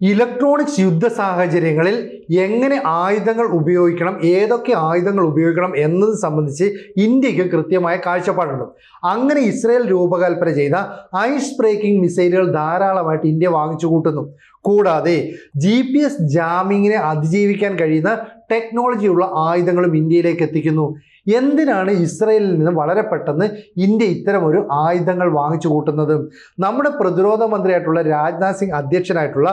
Electronics യുദ്ധ സാഹചര്യങ്ങളിൽ എങ്ങനെ ആയുധങ്ങൾ ഉപയോഗിക്കണം ഏതൊക്കെ ആയുധങ്ങൾ ഉപയോഗിക്കണം എന്നത് സംബന്ധിച്ച് ഇന്ത്യയ്ക്ക് കൃത്യമായ കാഴ്ചപ്പാടുണ്ട്. അങ്ങനെ ഇസ്രയേൽ രൂപകൽപ്പന ചെയ്ത ഐസ് ബ്രേക്കിംഗ് മിസൈലുകൾ ധാരാളമായിട്ട് ഇന്ത്യ വാങ്ങിച്ചു കൂട്ടുന്നു. കൂടാതെ ജി പി എസ് ജാമിങ്ങിനെ അതിജീവിക്കാൻ കഴിയുന്ന ടെക്നോളജിയുള്ള ആയുധങ്ങളും ഇന്ത്യയിലേക്ക് എത്തിക്കുന്നു. എന്തിനാണ് ഇസ്രയേലിൽ നിന്ന് വളരെ പെട്ടെന്ന് ഇന്ത്യ ഇത്തരം ഒരു ആയുധങ്ങൾ വാങ്ങിച്ചു കൂട്ടുന്നത്? നമ്മുടെ പ്രതിരോധ മന്ത്രിയായിട്ടുള്ള രാജ്നാഥ് സിംഗ് അധ്യക്ഷനായിട്ടുള്ള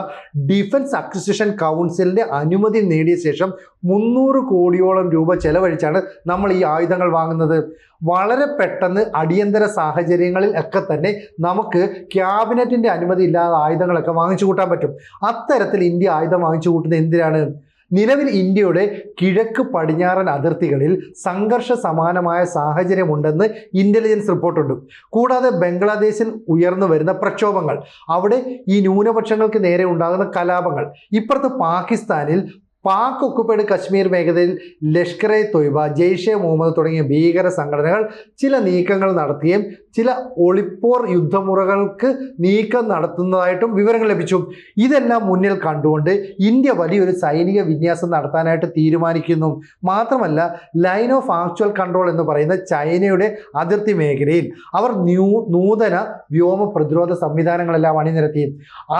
ഡിഫൻസ് അക്വിസിഷൻ കൗൺസിലിന്റെ അനുമതി നേടിയ ശേഷം മുന്നൂറ് കോടിയോളം രൂപ ചെലവഴിച്ചാണ് നമ്മൾ ഈ ആയുധങ്ങൾ വാങ്ങുന്നത്. വളരെ പെട്ടെന്ന് അടിയന്തര സാഹചര്യങ്ങളിൽ ഒക്കെ തന്നെ നമുക്ക് ക്യാബിനറ്റിന്റെ അനുമതി ഇല്ലാതെ ആയുധങ്ങളൊക്കെ വാങ്ങിച്ചു കൂട്ടാൻ പറ്റും. അത്തരത്തിൽ ഇന്ത്യ ആയുധം വാങ്ങിച്ചു കൂട്ടുന്നത് എന്തിനാണ്? നിലവിൽ ഇന്ത്യയുടെ കിഴക്ക് പടിഞ്ഞാറൻ അതിർത്തികളിൽ സംഘർഷ സമാനമായ സാഹചര്യമുണ്ടെന്ന് ഇന്റലിജൻസ് റിപ്പോർട്ടുണ്ട് കൂടാതെ ബംഗ്ലാദേശിൽ ഉയർന്നു വരുന്ന പ്രക്ഷോഭങ്ങൾ അവിടെ ഈ ന്യൂനപക്ഷങ്ങൾക്ക് നേരെ ഉണ്ടാകുന്ന കലാപങ്ങൾ ഇപ്പുറത്ത് പാകിസ്ഥാനിൽ പാക് ഒക്കുപ്പൈഡ് കശ്മീർ മേഖലയിൽ ലഷ്കർ എ തൊയ്ബ ജെയ്ഷെ മുഹമ്മദ് തുടങ്ങിയ ഭീകര സംഘടനകൾ ചില നീക്കങ്ങൾ നടത്തുകയും ചില ഒളിപ്പോർ യുദ്ധമുറകൾക്ക് നീക്കം നടത്തുന്നതായിട്ടും വിവരങ്ങൾ ലഭിച്ചു. ഇതെല്ലാം മുന്നിൽ കണ്ടുകൊണ്ട് ഇന്ത്യ വലിയൊരു സൈനിക വിന്യാസം നടത്താനായിട്ട് തീരുമാനിക്കുന്നു. മാത്രമല്ല ലൈൻ ഓഫ് ആക്ച്വൽ കൺട്രോൾ എന്ന് പറയുന്ന ചൈനയുടെ അതിർത്തി മേഖലയിൽ അവർ ന്യൂ നൂതന വ്യോമ പ്രതിരോധ സംവിധാനങ്ങളെല്ലാം അണിനിരത്തി.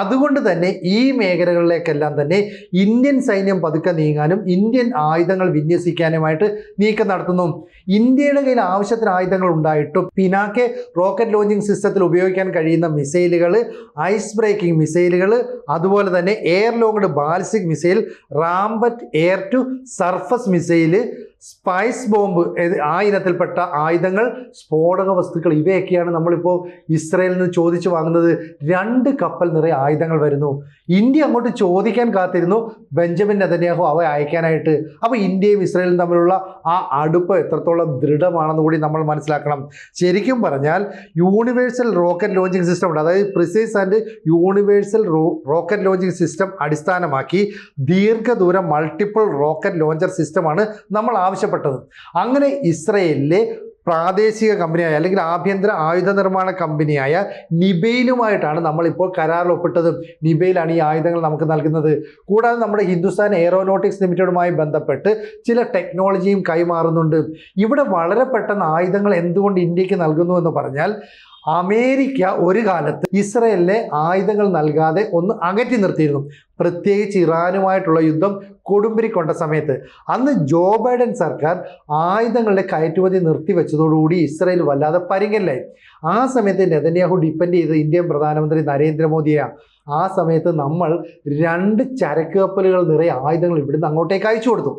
അതുകൊണ്ട് തന്നെ ഈ മേഖലകളിലേക്കെല്ലാം തന്നെ ഇന്ത്യൻ സൈന്യം പതുക്കെ നീങ്ങാനും ഇന്ത്യൻ ആയുധങ്ങൾ വിന്യസിക്കാനുമായിട്ട് നീക്കം നടത്തുന്നു. ഇന്ത്യയുടെ കയ്യിൽ ആവശ്യത്തിന് ആയുധങ്ങൾ ഉണ്ടായിട്ടും പിനാക്കെ റോക്കറ്റ് ലോഞ്ചിങ് സിസ്റ്റത്തിൽ ഉപയോഗിക്കാൻ കഴിയുന്ന മിസൈലുകൾ ഐസ് ബ്രേക്കിംഗ് മിസൈലുകൾ അതുപോലെ തന്നെ air launched ballistic missile Rampage air to surface missile Spice bomb ആ ഇനത്തിൽപ്പെട്ട ആയുധങ്ങൾ സ്ഫോടക വസ്തുക്കൾ ഇവയൊക്കെയാണ് നമ്മളിപ്പോൾ ഇസ്രയേലിൽ നിന്ന് ചോദിച്ചു വാങ്ങുന്നത്. രണ്ട് കപ്പൽ നിറയെ ആയുധങ്ങൾ വരുന്നു. ഇന്ത്യ അങ്ങോട്ട് ചോദിക്കാൻ കാത്തിരുന്നു. ബെഞ്ചമിൻ നെതന്യാഹു അവ അയക്കാനായിട്ട്. അപ്പോൾ ഇന്ത്യയും ഇസ്രയേലും തമ്മിലുള്ള ആ അടുപ്പ് എത്രത്തോളം ദൃഢമാണെന്ന് കൂടി നമ്മൾ മനസ്സിലാക്കണം. ശരിക്കും പറഞ്ഞാൽ യൂണിവേഴ്സൽ റോക്കറ്റ് ലോഞ്ചിങ് സിസ്റ്റം ഉണ്ട്. അതായത് precise and universal rocket launching system അടിസ്ഥാനമാക്കി ദീർഘദൂര മൾട്ടിപ്പിൾ റോക്കറ്റ് ലോഞ്ചർ സിസ്റ്റമാണ് നമ്മൾ ആവശ്യപ്പെട്ടത്. അങ്ങനെ ഇസ്രയേലിലെ പ്രാദേശിക കമ്പനിയായ അല്ലെങ്കിൽ ആഭ്യന്തര ആയുധ നിർമ്മാണ കമ്പനിയായ നിബയിലുമായിട്ടാണ് നമ്മളിപ്പോൾ കരാറിൽ ഒപ്പിട്ടത്. നിബയിലാണ് ഈ ആയുധങ്ങൾ നമുക്ക് നൽകുന്നത്. കൂടാതെ നമ്മുടെ ഹിന്ദുസ്ഥാൻ എയറോനോട്ടിക്സ് ലിമിറ്റഡുമായി ബന്ധപ്പെട്ട് ചില ടെക്നോളജിയും കൈമാറുന്നുണ്ട്. ഇവിടെ വളരെ പെട്ടെന്ന് ആയുധങ്ങൾ എന്തുകൊണ്ട് ഇന്ത്യയ്ക്ക് നൽകുന്നു എന്ന് പറഞ്ഞാൽ അമേരിക്ക ഒരു കാലത്ത് ഇസ്രയേലിലെ ആയുധങ്ങൾ നൽകാതെ ഒന്ന് അകറ്റി നിർത്തിയിരുന്നു. പ്രത്യേകിച്ച് ഇറാനുമായിട്ടുള്ള യുദ്ധം കൊടുമ്പിരി കൊണ്ട സമയത്ത്. അന്ന് ജോ ബൈഡൻ സർക്കാർ ആയുധങ്ങളുടെ കയറ്റുമതി നിർത്തിവെച്ചതോടുകൂടി ഇസ്രയേൽ വല്ലാതെ പരിങ്ങലായി. ആ സമയത്ത് നെതന്യാഹു ഡിപ്പെൻഡ് ചെയ്ത് ഇന്ത്യൻ പ്രധാനമന്ത്രി നരേന്ദ്രമോദിയാണ് ആ സമയത്ത് നമ്മൾ രണ്ട് ചരക്ക് കപ്പലുകൾ നിറയെ ആയുധങ്ങൾ ഇവിടുന്ന് അങ്ങോട്ടേക്ക് അയച്ചു കൊടുത്തു.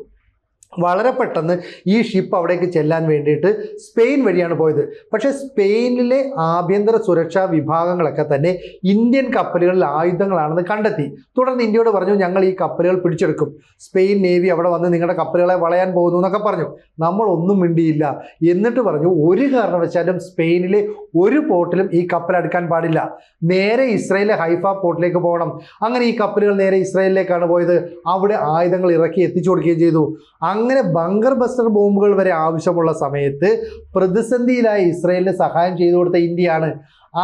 വളരെ പെട്ടെന്ന് ഈ ഷിപ്പ് അവിടേക്ക് ചെല്ലാൻ വേണ്ടിയിട്ട് സ്പെയിൻ വഴിയാണ് പോയത്. പക്ഷേ സ്പെയിനിലെ ആഭ്യന്തര സുരക്ഷാ വിഭാഗങ്ങളൊക്കെ തന്നെ ഇന്ത്യൻ കപ്പലുകളിൽ ആയുധങ്ങളാണെന്ന് കണ്ടെത്തി. തുടർന്ന് ഇന്ത്യയോട് പറഞ്ഞു ഞങ്ങൾ ഈ കപ്പലുകൾ പിടിച്ചെടുക്കും. സ്പെയിൻ നേവി അവിടെ വന്ന് നിങ്ങളുടെ കപ്പലുകളെ വളയാൻ പോകുന്നു എന്നൊക്കെ പറഞ്ഞു. നമ്മൾ ഒന്നും മിണ്ടിയില്ല. എന്നിട്ട് പറഞ്ഞു ഒരു കാരണവശാലും സ്പെയിനിലെ ഒരു പോർട്ടിലും ഈ കപ്പൽ അടുക്കാൻ പാടില്ല. നേരെ ഇസ്രയേലിലെ ഹൈഫ പോർട്ടിലേക്ക് പോകണം. അങ്ങനെ ഈ കപ്പലുകൾ നേരെ ഇസ്രയേലിലേക്കാണ് പോയത്. അവിടെ ആയുധങ്ങൾ ഇറക്കി എത്തിച്ചു കൊടുക്കുകയും ചെയ്തു. അങ്ങനെ ബങ്കർ ബസ്റ്റർ ബോംബുകൾ വരെ ആവശ്യമുള്ള സമയത്ത് പ്രതിസന്ധിയിലായ ഇസ്രയേലിന് സഹായം ചെയ്തു കൊടുത്ത ഇന്ത്യയാണ്.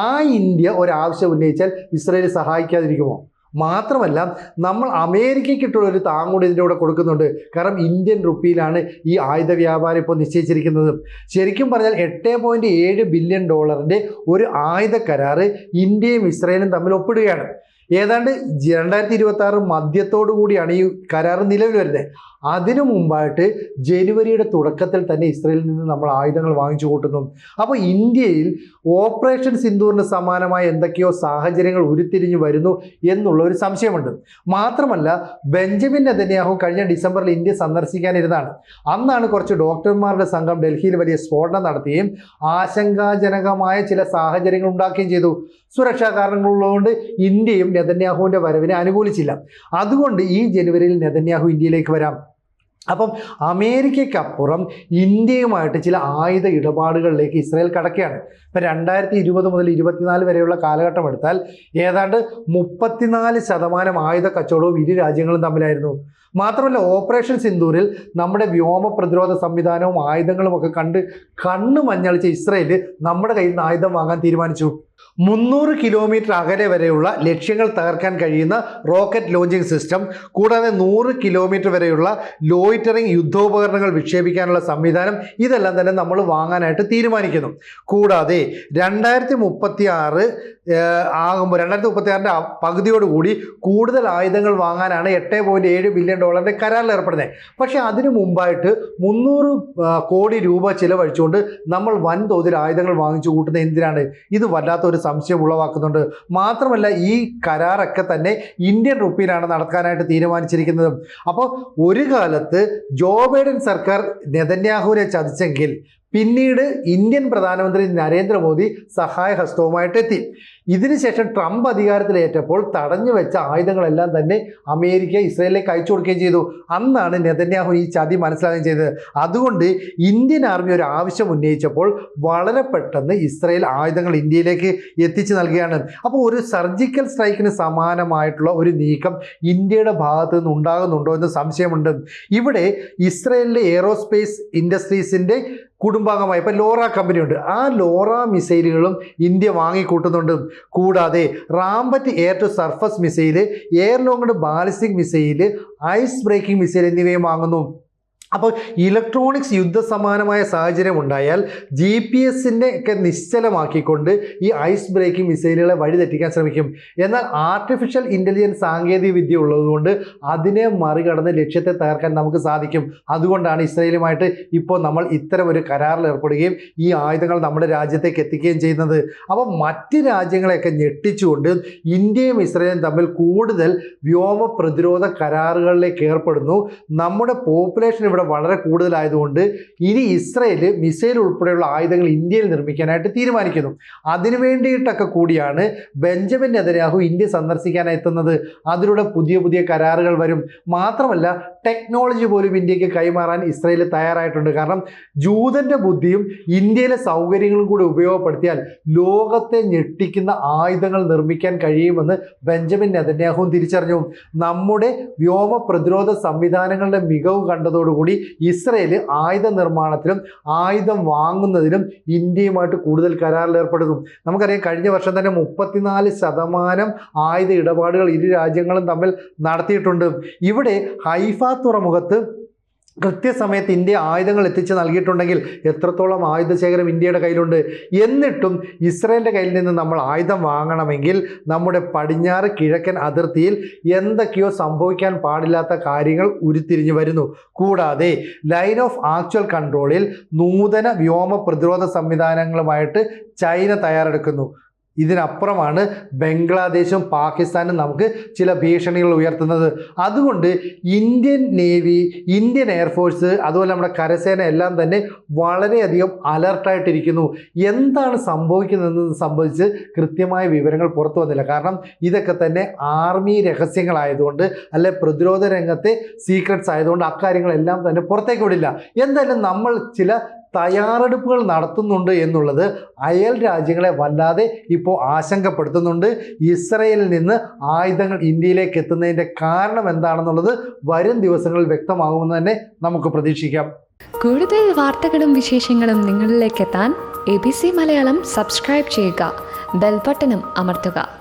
ആ ഇന്ത്യ ഒരാവശ്യം ഉന്നയിച്ചാൽ ഇസ്രയേൽ സഹായിക്കാതിരിക്കുമോ? മാത്രമല്ല നമ്മൾ അമേരിക്കയ്ക്കിട്ടുള്ള ഒരു താങ്ങൂടി ഇതിന്റെ കൂടെ കൊടുക്കുന്നുണ്ട്. കാരണം ഇന്ത്യൻ റുപ്പിയിലാണ് ഈ ആയുധ വ്യാപാരം ഇപ്പോൾ നിശ്ചയിച്ചിരിക്കുന്നത്. ശരിക്കും പറഞ്ഞാൽ എട്ട് പോയിന്റ് ഏഴ് ബില്യൺ ഡോളറിന്റെ ഒരു ആയുധ കരാറ് ഇന്ത്യയും ഇസ്രയേലും തമ്മിൽ ഒപ്പിടുകയാണ്. ഏതാണ്ട് രണ്ടായിരത്തി ഇരുപത്തി ആറ് മധ്യത്തോടു കൂടിയാണ് ഈ കരാർ നിലവിൽ വരുന്നത്. അതിനു മുമ്പായിട്ട് ജനുവരിയുടെ തുടക്കത്തിൽ തന്നെ ഇസ്രയേലിൽ നിന്ന് നമ്മൾ ആയുധങ്ങൾ വാങ്ങിച്ചു കൂട്ടുന്നു. അപ്പോൾ ഇന്ത്യയിൽ ഓപ്പറേഷൻ സിന്ദൂറിന് സമാനമായ എന്തൊക്കെയോ സാഹചര്യങ്ങൾ ഉരുത്തിരിഞ്ഞു വരുന്നു എന്നുള്ള ഒരു സംശയമുണ്ട്. മാത്രമല്ല ബെഞ്ചമിൻ നെതന്യാഹു കഴിഞ്ഞ ഡിസംബറിൽ ഇന്ത്യ സന്ദർശിക്കാനിരുന്നതാണ്. അന്നാണ് കുറച്ച് ഡോക്ടർമാരുടെ സംഘം ഡൽഹിയിൽ വലിയ സ്ഫോടനം നടത്തുകയും ആശങ്കാജനകമായ ചില സാഹചര്യങ്ങൾ ഉണ്ടാക്കുകയും ചെയ്തു. സുരക്ഷാ കാരണങ്ങളുള്ളതുകൊണ്ട് ഇന്ത്യയും നെതന്യാഹുവിന്റെ വരവിനെ അനുകൂലിച്ചില്ല. അതുകൊണ്ട് ഈ ജനുവരിയിൽ നെതന്യാഹു ഇന്ത്യയിലേക്ക് വരാം. അപ്പം അമേരിക്കയ്ക്കപ്പുറം ഇന്ത്യയുമായിട്ട് ചില ആയുധ ഇടപാടുകളിലേക്ക് ഇസ്രായേൽ കടക്കുകയാണ്. ഇപ്പം രണ്ടായിരത്തി ഇരുപത് മുതൽ ഇരുപത്തിനാല് വരെയുള്ള കാലഘട്ടം എടുത്താൽ ഏതാണ്ട് മുപ്പത്തിനാല് ശതമാനം ആയുധ കച്ചവടവും ഇരു രാജ്യങ്ങളും തമ്മിലായിരുന്നു. മാത്രമല്ല ഓപ്പറേഷൻ സിന്ദൂരിൽ നമ്മുടെ വ്യോമ പ്രതിരോധ സംവിധാനവും ആയുധങ്ങളും ഒക്കെ കണ്ട് കണ്ണ് മഞ്ഞളിച്ച ഇസ്രയേൽ നമ്മുടെ കയ്യിൽ നിന്ന് ആയുധം വാങ്ങാൻ തീരുമാനിച്ചു. മുന്നൂറ് കിലോമീറ്റർ അകലെ വരെയുള്ള ലക്ഷ്യങ്ങൾ തകർക്കാൻ കഴിയുന്ന റോക്കറ്റ് ലോഞ്ചിങ് സിസ്റ്റം കൂടാതെ നൂറ് കിലോമീറ്റർ വരെയുള്ള ലോയിറ്ററിംഗ് യുദ്ധോപകരണങ്ങൾ വിക്ഷേപിക്കാനുള്ള സംവിധാനം ഇതെല്ലാം തന്നെ നമ്മൾ വാങ്ങാനായിട്ട് തീരുമാനിക്കുന്നു. കൂടാതെ രണ്ടായിരത്തി മുപ്പത്തി ആറ് ആകുമ്പോൾ രണ്ടായിരത്തി മുപ്പത്തി ആറിന്റെ പകുതിയോടുകൂടി കൂടുതൽ ആയുധങ്ങൾ വാങ്ങാനാണ് എട്ട് പോയിന്റ് ഏഴ് ബില്യൺ ഡോളറിന്റെ കരാറിൽ ഏർപ്പെടുന്നത്. പക്ഷേ അതിനു മുമ്പായിട്ട് മുന്നൂറ് കോടി രൂപ ചിലവഴിച്ചുകൊണ്ട് നമ്മൾ വൻതോതിൽ ആയുധങ്ങൾ വാങ്ങിച്ചു കൂട്ടുന്നത് എന്തിനാണ്? ഇത് വല്ലാത്ത ഒരു സംശയം ഉളവാക്കുന്നുണ്ട്. മാത്രമല്ല ഈ കരാറൊക്കെ തന്നെ ഇന്ത്യൻ റുപ്പിയിലാണ് നടക്കാനായിട്ട് തീരുമാനിച്ചിരിക്കുന്നത്. അപ്പോൾ ഒരു കാലത്ത് ജോ ബൈഡൻ സർക്കാർ നെതന്യാഹുവിനെ ചതിച്ചെങ്കിൽ പിന്നീട് ഇന്ത്യൻ പ്രധാനമന്ത്രി നരേന്ദ്രമോദി സഹായഹസ്തവുമായിട്ട് എത്തി ഇതിനുശേഷം ട്രംപ് അധികാരത്തിലേറ്റപ്പോൾ തടഞ്ഞു വെച്ച ആയുധങ്ങളെല്ലാം തന്നെ അമേരിക്ക ഇസ്രയേലിലേക്ക് അയച്ചു കൊടുക്കുകയും ചെയ്തു. അന്നാണ് നെതന്യാഹു ഈ ചതി മനസ്സിലാകുകയും ചെയ്തത്. അതുകൊണ്ട് ഇന്ത്യൻ ആർമി ഒരു ആവശ്യം ഉന്നയിച്ചപ്പോൾ വളരെ പെട്ടെന്ന് ഇസ്രയേൽ ആയുധങ്ങൾ ഇന്ത്യയിലേക്ക് എത്തിച്ചു നൽകുകയാണ്. അപ്പോൾ ഒരു സർജിക്കൽ സ്ട്രൈക്കിന് സമാനമായിട്ടുള്ള ഒരു നീക്കം ഇന്ത്യയുടെ ഭാഗത്തു നിന്ന് ഉണ്ടാകുന്നുണ്ടോ എന്ന് സംശയമുണ്ട്. ഇവിടെ ഇസ്രയേലിലെ എയറോസ്പേസ് ഇൻഡസ്ട്രീസിന്റെ കുടുംബാംഗമായി. ഇപ്പം ലോറ കമ്പനിയുണ്ട്. ആ ലോറ മിസൈലുകളും ഇന്ത്യ വാങ്ങിക്കൂട്ടുന്നുണ്ട്. കൂടാതെ Rampage air to surface missile air launched ballistic missile ice breaking missile എന്നിവയും വാങ്ങുന്നു. അപ്പോൾ ഇലക്ട്രോണിക്സ് യുദ്ധസമാനമായ സാഹചര്യം ഉണ്ടായാൽ ജി പി എസിന്റെ ഒക്കെ നിശ്ചലമാക്കിക്കൊണ്ട് ഈ ഐസ് ബ്രേക്കിംഗ് മിസൈലുകളെ വഴിതെറ്റിക്കാൻ ശ്രമിക്കും. എന്നാൽ ആർട്ടിഫിഷ്യൽ ഇന്റലിജൻസ് സാങ്കേതിക വിദ്യ ഉള്ളതുകൊണ്ട് അതിനെ മറികടന്ന് ലക്ഷ്യത്തെ തകർക്കാൻ നമുക്ക് സാധിക്കും. അതുകൊണ്ടാണ് ഇസ്രയേലുമായിട്ട് ഇപ്പോൾ നമ്മൾ ഇത്തരം ഒരു കരാറിൽ ഏർപ്പെടുകയും ഈ ആയുധങ്ങൾ നമ്മുടെ രാജ്യത്തേക്ക് എത്തിക്കുകയും ചെയ്യുന്നത്. അപ്പോൾ മറ്റ് രാജ്യങ്ങളെയൊക്കെ ഞെട്ടിച്ചുകൊണ്ട് ഇന്ത്യയും ഇസ്രയേലും തമ്മിൽ കൂടുതൽ വ്യോമ പ്രതിരോധ കരാറുകളിലേക്ക് ഏർപ്പെടുന്നു. നമ്മുടെ പോപ്പുലേഷൻ ഇവിടെ വളരെ കൂടുതലായതുകൊണ്ട് ഇനി ഇസ്രയേൽ മിസൈൽ ഉൾപ്പെടെയുള്ള ആയുധങ്ങൾ ഇന്ത്യയിൽ നിർമ്മിക്കാനായിട്ട് തീരുമാനിക്കുന്നു. അതിനു വേണ്ടിയിട്ടൊക്കെ കൂടിയാണ് ബെഞ്ചമിൻ നെതന്യാഹു ഇന്ത്യ സന്ദർശിക്കാൻ എത്തുന്നത്. അതിലൂടെ പുതിയ പുതിയ കരാറുകൾ വരും. മാത്രമല്ല ടെക്നോളജി പോലും ഇന്ത്യയ്ക്ക് കൈമാറാൻ ഇസ്രയേൽ തയ്യാറായിട്ടുണ്ട്. കാരണം ജൂതന്റെ ബുദ്ധിയും ഇന്ത്യയിലെ സൗകര്യങ്ങളും കൂടി ഉപയോഗപ്പെടുത്തിയാൽ ലോകത്തെ ഞെട്ടിക്കുന്ന ആയുധങ്ങൾ നിർമ്മിക്കാൻ കഴിയുമെന്ന് ബെഞ്ചമിൻ നെതന്യാഹുവും തിരിച്ചറിഞ്ഞു. നമ്മുടെ വ്യോമ പ്രതിരോധ സംവിധാനങ്ങളുടെ മികവ് കണ്ടതോടുകൂടി ഇസ്രയേൽ ആയുധ നിർമ്മാണത്തിലും ആയുധം വാങ്ങുന്നതിലും ഇന്ത്യയുമായിട്ട് കൂടുതൽ കരാറിൽ ഏർപ്പെടുന്നു. നമുക്കറിയാം കഴിഞ്ഞ വർഷം തന്നെ മുപ്പത്തിനാല് ശതമാനം ആയുധ ഇടപാടുകൾ ഇരു രാജ്യങ്ങളും തമ്മിൽ നടത്തിയിട്ടുണ്ട്. ഇവിടെ ഹൈഫ തുറമുഖത്ത് കൃത്യസമയത്ത് ഇന്ത്യ ആയുധങ്ങൾ എത്തിച്ച് നൽകിയിട്ടുണ്ടെങ്കിൽ എത്രത്തോളം ആയുധ ശേഖരം ഇന്ത്യയുടെ കയ്യിലുണ്ട്? എന്നിട്ടും ഇസ്രയേലിന്റെ കയ്യിൽ നിന്ന് നമ്മൾ ആയുധം വാങ്ങണമെങ്കിൽ നമ്മുടെ പടിഞ്ഞാറ് കിഴക്കൻ അതിർത്തിയിൽ എന്തൊക്കെയോ സംഭവിക്കാൻ പാടില്ലാത്ത കാര്യങ്ങൾ ഉരുത്തിരിഞ്ഞു വരുന്നു. കൂടാതെ ലൈൻ ഓഫ് ആക്ച്വൽ കൺട്രോളിൽ നൂതന വ്യോമ പ്രതിരോധ സംവിധാനങ്ങളുമായിട്ട് ചൈന തയ്യാറെടുക്കുന്നു. ഇതിനപ്പുറമാണ് ബംഗ്ലാദേശും പാകിസ്ഥാനും നമുക്ക് ചില ഭീഷണികൾ ഉയർത്തുന്നത്. അതുകൊണ്ട് ഇന്ത്യൻ നേവി ഇന്ത്യൻ എയർഫോഴ്സ് അതുപോലെ നമ്മുടെ കരസേന എല്ലാം തന്നെ വളരെയധികം അലർട്ടായിട്ടിരിക്കുന്നു എന്താണ് സംഭവിക്കുന്നതെന്ന് സംബന്ധിച്ച് കൃത്യമായ വിവരങ്ങൾ പുറത്തു വന്നില്ല. കാരണം ഇതൊക്കെ തന്നെ ആർമി രഹസ്യങ്ങളായതുകൊണ്ട് അല്ലെ പ്രതിരോധ രംഗത്തെ സീക്രട്സ് ആയതുകൊണ്ട് അക്കാര്യങ്ങളെല്ലാം തന്നെ പുറത്തേക്ക് വിടില്ല. എന്തായാലും നമ്മൾ ചില തയ്യാറെടുപ്പുകൾ നടത്തുന്നുണ്ട് എന്നുള്ളത് അയൽ രാജ്യങ്ങളെ വല്ലാതെ ഇപ്പോൾ ആശങ്കപ്പെടുത്തുന്നുണ്ട്. ഇസ്രയേലിൽ നിന്ന് ആയുധങ്ങൾ ഇന്ത്യയിലേക്ക് എത്തുന്നതിന്റെ കാരണം എന്താണെന്നുള്ളത് വരും ദിവസങ്ങളിൽ വ്യക്തമാകുമെന്ന് തന്നെ നമുക്ക് പ്രതീക്ഷിക്കാം. കൂടുതൽ വാർത്തകളും വിശേഷങ്ങളും നിങ്ങളിലേക്ക് എത്താൻ A B C Malayalam subscribe ചെയ്യുക. ബെൽബട്ടനും അമർത്തുക.